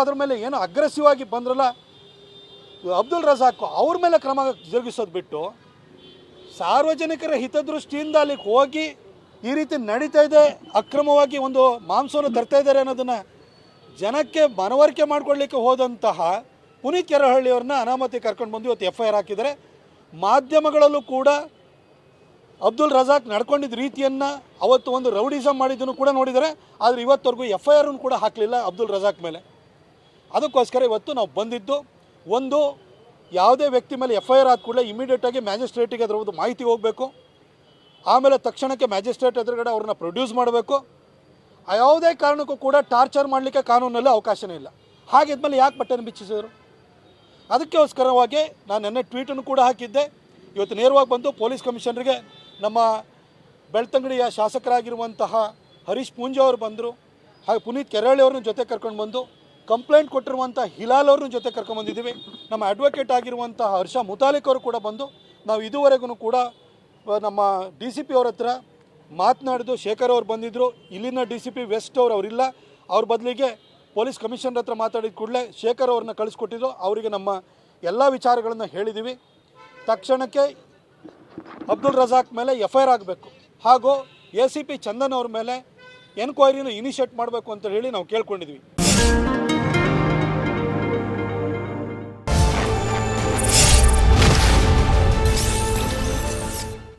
ಅದ್ರ ಮೇಲೆ ಏನು ಅಗ್ರೆಸಿವ್ ಆಗಿ ಬಂದ್ರಲ್ಲ, ಅಬ್ದುಲ್ ರಜಾಕ್ ಅವ್ರ ಮೇಲೆ ಕ್ರಮ ಜರುಗಿಸೋದು ಬಿಟ್ಟು ಸಾರ್ವಜನಿಕರ ಹಿತದೃಷ್ಟಿಯಿಂದ ಅಲ್ಲಿಗೆ ಹೋಗಿ ಈ ರೀತಿ ನಡೀತಾ ಇದೆ, ಅಕ್ರಮವಾಗಿ ಒಂದು ಮಾಂಸವನ್ನು ತರ್ತಾ ಇದ್ದಾರೆ ಅನ್ನೋದನ್ನು ಜನಕ್ಕೆ ಮನವರಿಕೆ ಮಾಡಿಕೊಳ್ಳಿಕ್ಕೆ ಹೋದಂತಹ ಪುನೀತ್ ಕೆರಹಳ್ಳಿಯವ್ರನ್ನ ಅನಾಮತಿ ಕರ್ಕೊಂಡು ಬಂದು ಇವತ್ತು ಎಫ್ ಐ ಹಾಕಿದ್ದಾರೆ. ಮಾಧ್ಯಮಗಳಲ್ಲೂ ಕೂಡ ಅಬ್ದುಲ್ ರಜಾಕ್ ನಡ್ಕೊಂಡಿದ್ದ ರೀತಿಯನ್ನ ಅವತ್ತು ಒಂದು ರೌಡಿಸಮ್ ಮಾಡಿದ್ದನ್ನು ಕೂಡ ನೋಡಿದರೆ ಆದರೆ ಇವತ್ತವರೆಗೂ ಎಫ್ ಐ ಕೂಡ ಹಾಕಲಿಲ್ಲ ಅಬ್ದುಲ್ ರಜಾಕ್ ಮೇಲೆ. ಅದಕ್ಕೋಸ್ಕರ ಇವತ್ತು ನಾವು ಬಂದಿದ್ದು ಒಂದು, ಯಾವುದೇ ವ್ಯಕ್ತಿ ಮೇಲೆ ಎಫ್ ಐ ಆರ್ ಆದ ಕೂಡಲೇ ಇಮಿಡಿಯೇಟಾಗಿ ಮ್ಯಾಜಿಸ್ಟ್ರೇಟಿಗೆ ಅದರ ಒಂದು ಮಾಹಿತಿ ಹೋಗಬೇಕು. ಆಮೇಲೆ ತಕ್ಷಣಕ್ಕೆ ಮ್ಯಾಜಿಸ್ಟ್ರೇಟ್ ಎದುರುಗಡೆ ಅವ್ರನ್ನ ಪ್ರೊಡ್ಯೂಸ್ ಮಾಡಬೇಕು. ಯಾವುದೇ ಕಾರಣಕ್ಕೂ ಕೂಡ ಟಾರ್ಚರ್ ಮಾಡಲಿಕ್ಕೆ ಕಾನೂನಲ್ಲಿ ಅವಕಾಶನೇ ಇಲ್ಲ. ಹಾಗಿದ್ಮೇಲೆ ಯಾಕೆ ಬಟ್ಟೆನ ಬಿಚ್ಚಿಸಿದರು? ಅದಕ್ಕೋಸ್ಕರವಾಗಿ ನಾನು ನೆನ್ನೆ ಟ್ವೀಟನ್ನು ಕೂಡ ಹಾಕಿದ್ದೆ. ಇವತ್ತು ನೇರವಾಗಿ ಬಂದು ಪೊಲೀಸ್ ಕಮಿಷನರಿಗೆ ನಮ್ಮ ಬೆಳ್ತಂಗಡಿಯ ಶಾಸಕರಾಗಿರುವಂತಹ ಹರೀಶ್ ಪೂಂಜಾ ಅವರು ಬಂದರು. ಹಾಗೆ ಪುನೀತ್ ಕೆರಳಿ ಅವ್ರನ್ನ ಜೊತೆ ಕರ್ಕೊಂಡು ಬಂದು ಕಂಪ್ಲೇಂಟ್ ಕೊಟ್ಟಿರುವಂಥ ಹಿಲಾಲ್ ಅವ್ರನ್ನ ಜೊತೆ ಕರ್ಕೊಂಡು ಬಂದಿದ್ದೀವಿ ನಮ್ಮ ಅಡ್ವೊಕೇಟ್ ಆಗಿರುವಂಥ ಹರ್ಷ ಮುತಾಲಿಕ್ ಅವರು ಕೂಡ ಬಂದು ನಾವು ಇದುವರೆಗೂ ಕೂಡ ನಮ್ಮ ಡಿ ಸಿ ಪಿ ಅವ್ರ ಹತ್ರ ಮಾತನಾಡಿದ್ದು ಶೇಖರ್ ಅವ್ರು ಬಂದಿದ್ದರು ಇಲ್ಲಿನ ಡಿ ಸಿ ಪಿ ವೆಸ್ಟ್ ಅವ್ರು ಅವರಿಲ್ಲ. ಅವ್ರ ಬದಲಿಗೆ ಪೊಲೀಸ್ ಕಮಿಷನರ್ ಹತ್ರ ಮಾತಾಡಿದ ಕೂಡಲೇ ಶೇಖರ್ ಅವ್ರನ್ನ ಕಳಿಸ್ಕೊಟ್ಟಿದ್ದು ಅವರಿಗೆ ನಮ್ಮ ಎಲ್ಲ ವಿಚಾರಗಳನ್ನು ಹೇಳಿದ್ದೀವಿ ತಕ್ಷಣಕ್ಕೆ ಅಬ್ದುಲ್ ರಜಾಕ್ ಮೇಲೆ ಎಫ್ ಐ ಆಗಬೇಕು. ಹಾಗೂ ಎ ಸಿ ಪಿ ಚಂದನ್ ಅವ್ರ ಮೇಲೆ ಎನ್ಕ್ವೈರಿನ ಇನಿಷಿಯೇಟ್ ಮಾಡಬೇಕು ಅಂತ ಹೇಳಿ ನಾವು ಕೇಳ್ಕೊಂಡಿದ್ವಿ.